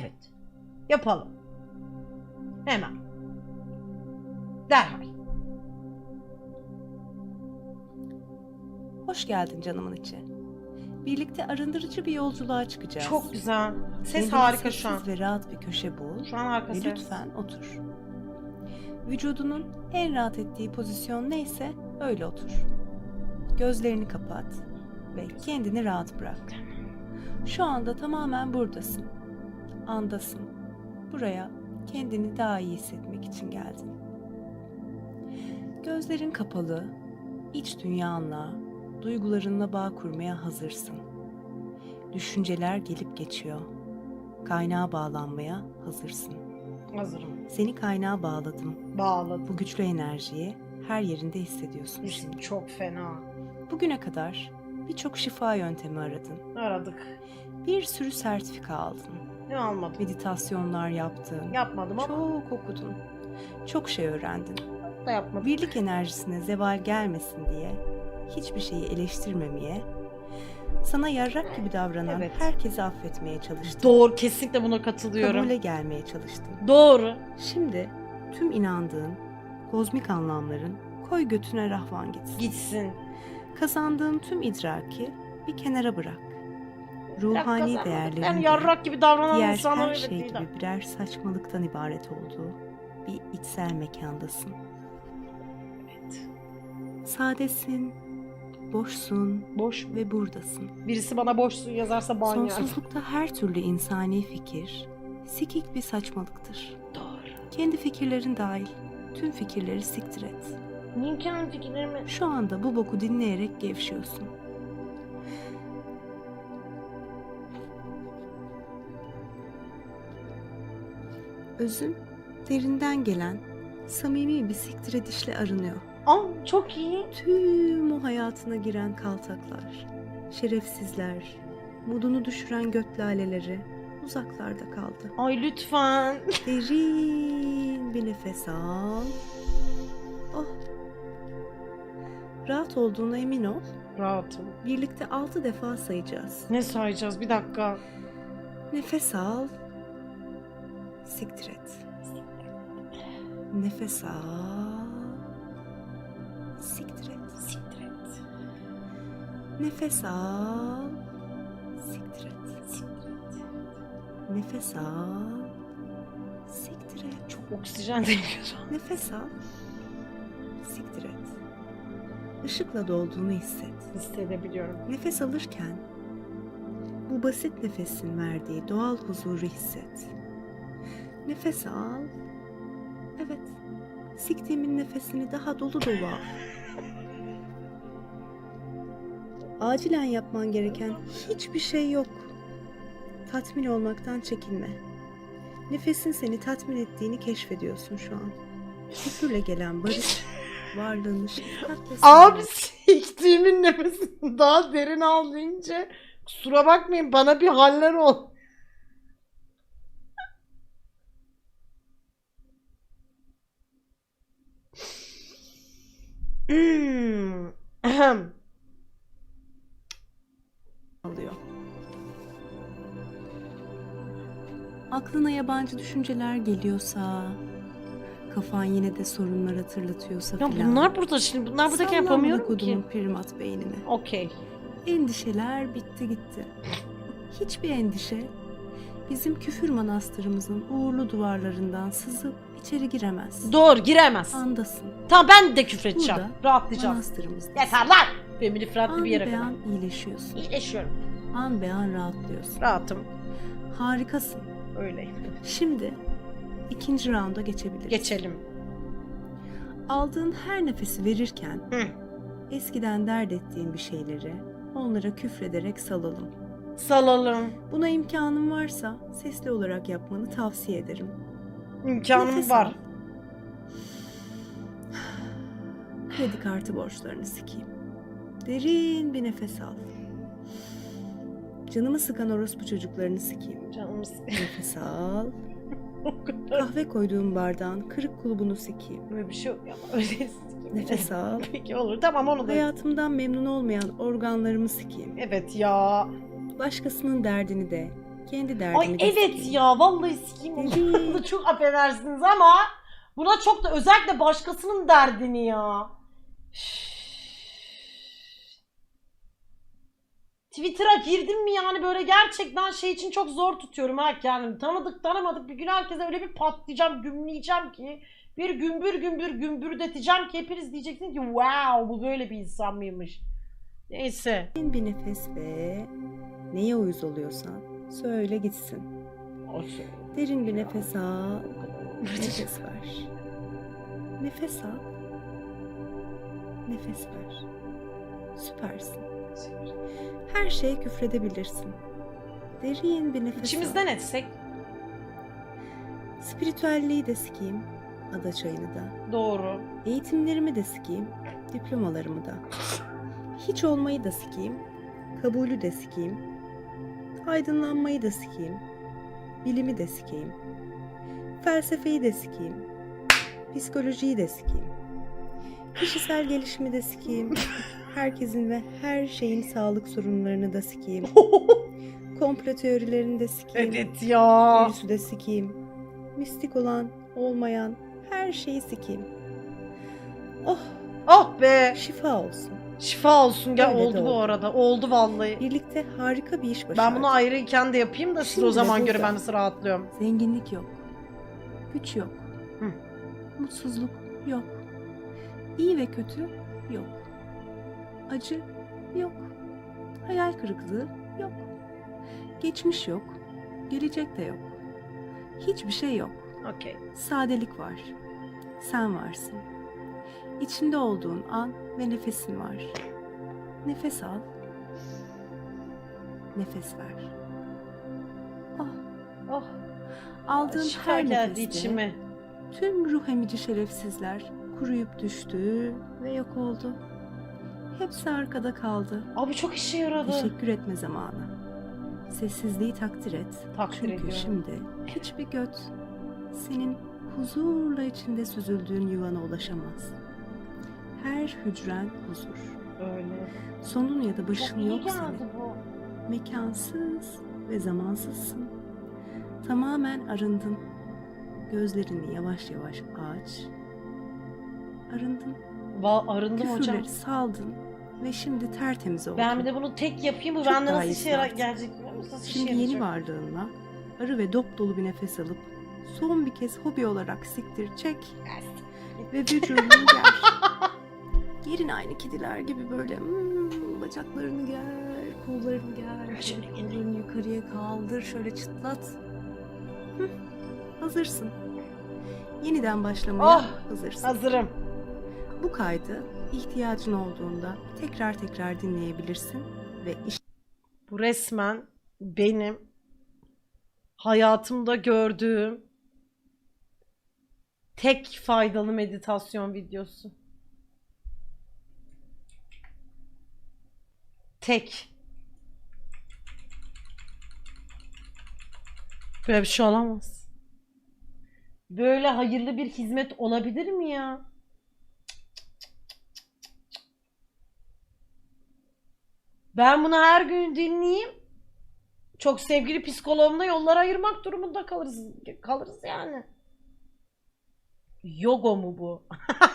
Evet. Yapalım. Hemen. Derhal. Hoş geldin canımın içi. Birlikte arındırıcı bir yolculuğa çıkacağız. Çok güzel. Ses Kendine harika şu an. ve rahat bir köşe bul Şu an harika ve ses. lütfen otur. Vücudunun en rahat ettiği pozisyon neyse öyle otur. Gözlerini kapat ve kendini rahat bırak. Şu anda tamamen buradasın. Andasın. Buraya kendini daha iyi hissetmek için geldin. Gözlerin kapalı, iç dünyanla, duygularınla bağ kurmaya hazırsın. Düşünceler gelip geçiyor. Kaynağa bağlanmaya hazırsın. Hazırım. Seni kaynağa bağladım. Bağladım. Bu güçlü enerjiyi her yerinde hissediyorsun şimdi. çok fena. Bugüne kadar birçok şifa yöntemi aradın. Aradık. Bir sürü sertifika aldın. Ne almadım? Meditasyonlar yaptın. Yapmadım ama Çok okudun. Çok şey öğrendin. da yapmadım. Birlik enerjisine zeval gelmesin diye hiçbir şeyi eleştirmemeye, sana yarrak gibi davranan Evet. herkesi affetmeye çalıştın. Doğru. Kesinlikle buna katılıyorum. Kabule gelmeye çalıştın. Doğru. Şimdi tüm inandığın kozmik anlamların koy götüne rahvan gitsin. Gitsin. Kazandığın tüm idraki bir kenara bırak. Ruhani değerlerin de yarrak gibi davranan diğer her şey gibi birer saçmalıktan ibaret olduğu bir içsel mekandasın. Evet. Sadesin, boşsun Boş. ve buradasın. Birisi bana boşsun yazarsa ban. Sonsuzlukta her türlü insani fikir sikik bir saçmalıktır. Doğru. Kendi fikirlerin dahil tüm fikirleri siktir et. Niye kendi fikirlerimi... Şu anda bu boku dinleyerek gevşiyorsun. Özün derinden gelen samimi bir siktir edişle arınıyor. Aa çok iyi. Tüm o hayatına giren kaltaklar, şerefsizler, modunu düşüren göt laleleri uzaklarda kaldı. Ay lütfen. Derin bir nefes al. Oh. Rahat olduğuna emin ol. Rahatım. Birlikte altı defa sayacağız. Ne sayacağız? Bir dakika. Nefes al. Siktir et. Nefes al. Siktir et. Siktir et. Nefes al. Siktir et. Siktir et. Nefes al. Siktir et. Çok oksijen demiyorum. Nefes al. Siktir et. Işıkla dolduğunu hisset. Hissedebiliyorum. Nefes alırken bu basit nefesin verdiği doğal huzuru hisset. Nefes al. Evet. Siktiğimin nefesini daha dolu dolu al. Acilen yapman gereken hiçbir şey yok. Tatmin olmaktan çekinme. Nefesin seni tatmin ettiğini keşfediyorsun şu an. Küfürle gelen barış, varlığını Abi siktiğimin nefesini daha derin al deyince kusura bakmayın bana bir haller ol. Hmm. Ahem. alıyor. Aklına yabancı düşünceler geliyorsa, kafan yine de sorunlar hatırlatıyorsa Ya filan. bunlar burada şimdi bunlar buradayken Sallanma yapamıyorum ki. primat beynine. Okey. Endişeler bitti gitti. Hiçbir endişe bizim küfür manastırımızın uğurlu duvarlarından sızıp içeri giremez. Doğru giremez. Andasın. Tamam ben de küfredeceğim. Burada Rahatlayacağım. Manastırımızda. Yeter lan. Femini fıratlı An bir yere kadar. an iyileşiyorsun. İyileşiyorum. An be an rahatlıyorsun. Rahatım. Harikasın. Öyleyim. Şimdi ikinci raunda geçebiliriz. Geçelim. Aldığın her nefesi verirken Hı. eskiden dert ettiğin bir şeyleri onlara küfrederek salalım. Salalım. Buna imkanın varsa sesli olarak yapmanı tavsiye ederim. İmkanım Nefes var. al. Kredi kartı borçlarını sikeyim. Derin bir nefes al. Canımı sıkan orospu çocuklarını sikeyim. Canımız Nefes al. Kahve koyduğum bardağın kırık kulubunu sikeyim. Böyle bir şey yok ya. Öyle Nefes al. Peki olur. Tamam onu da. Hayatımdan memnun olmayan organlarımı sikeyim. Evet ya. Başkasının derdini de, Kendi derdini Ay de evet sikeyim. ya vallahi sikeyim onu. çok affedersiniz ama buna çok da özellikle başkasının derdini ya. Twitter'a girdim mi yani böyle gerçekten şey için çok zor tutuyorum ha kendimi. Tanıdık tanımadık bir gün herkese öyle bir patlayacağım, gümleyeceğim ki bir gümbür gümbür gümbürdeteceğim ki hepiniz diyeceksiniz ki wow bu böyle bir insan mıymış. Neyse. Bir nefes ve neye uyuz oluyorsan söyle gitsin. Derin bir nefes al, nefes ver. Nefes al, nefes ver. Süpersin. Her şeye küfredebilirsin. Derin bir nefes al. İçimizden etsek Spiritüelliği de sikeyim, ada çayını da. doğru. Eğitimlerimi de sikeyim, diplomalarımı da. Hiç olmayı da sikeyim, kabulü de sikeyim. Aydınlanmayı da sikeyim, bilimi de sikeyim. Felsefeyi de sikeyim, psikolojiyi de sikeyim. Kişisel gelişimi de sikeyim. Herkesin ve her şeyin sağlık sorunlarını da sikeyim. Komplo teorilerini de sikeyim. evet ya. Virüsü de sikeyim. Mistik olan, olmayan her şeyi sikeyim. Oh, Oh be. şifa olsun. Şifa olsun gel Öyle de oldu bu oldu. arada. Oldu vallahi. Birlikte harika bir iş başardık. Ben bunu ayrıyken de yapayım da siz Şimdi o zaman göre burada. ben nasıl rahatlıyorum. Zenginlik yok. Güç yok. Hı. Mutsuzluk yok. İyi ve kötü yok. Acı yok. Hayal kırıklığı yok. Geçmiş yok. Gelecek de yok. Hiçbir şey yok. Okey. Sadelik var. Sen varsın. İçinde olduğun an ve nefesin var. Nefes al. Nefes ver. Ah, Oh. aldığın Şifa her nefeste içime. tüm ruh emici şerefsizler kuruyup düştü ve yok oldu. Hepsi arkada kaldı. Abi çok işe yaradı. Teşekkür etme zamanı. Sessizliği takdir et. Takdir Çünkü ediyorum. şimdi hiçbir göt senin huzurla içinde süzüldüğün yuvana ulaşamaz. Her hücren huzur. Öyle. Sonun ya da Çok başın iyi yok senin. bu. Mekansız ve zamansızsın. Tamamen arındın. Gözlerini yavaş yavaş aç. Arındın. Va arındım hocam. Küfürleri saldın ve şimdi tertemiz oldun. Ben bir de bunu tek yapayım. Bu Çok bende daha nasıl işe yarar gelecek biliyor musun? Nasıl Şimdi yeni varlığınla arı ve dop dolu bir nefes alıp son bir kez hobi olarak siktir çek ve vücudunu ger. Gerin aynı kediler gibi böyle hmm, bacaklarını ger, kollarını ger, şöyle ellerini yukarıya kaldır, şöyle çıtlat. Hı, hazırsın. Yeniden başlamaya Oh, hazırsın. Hazırım. Bu kaydı ihtiyacın olduğunda tekrar tekrar dinleyebilirsin ve Bu resmen benim hayatımda gördüğüm tek faydalı meditasyon videosu. Tek. Böyle bir şey olamaz. Böyle hayırlı bir hizmet olabilir mi ya? Ben bunu her gün dinleyeyim. Çok sevgili psikoloğumla yollar ayırmak durumunda kalırız. Kalırız yani. Yoga mu bu?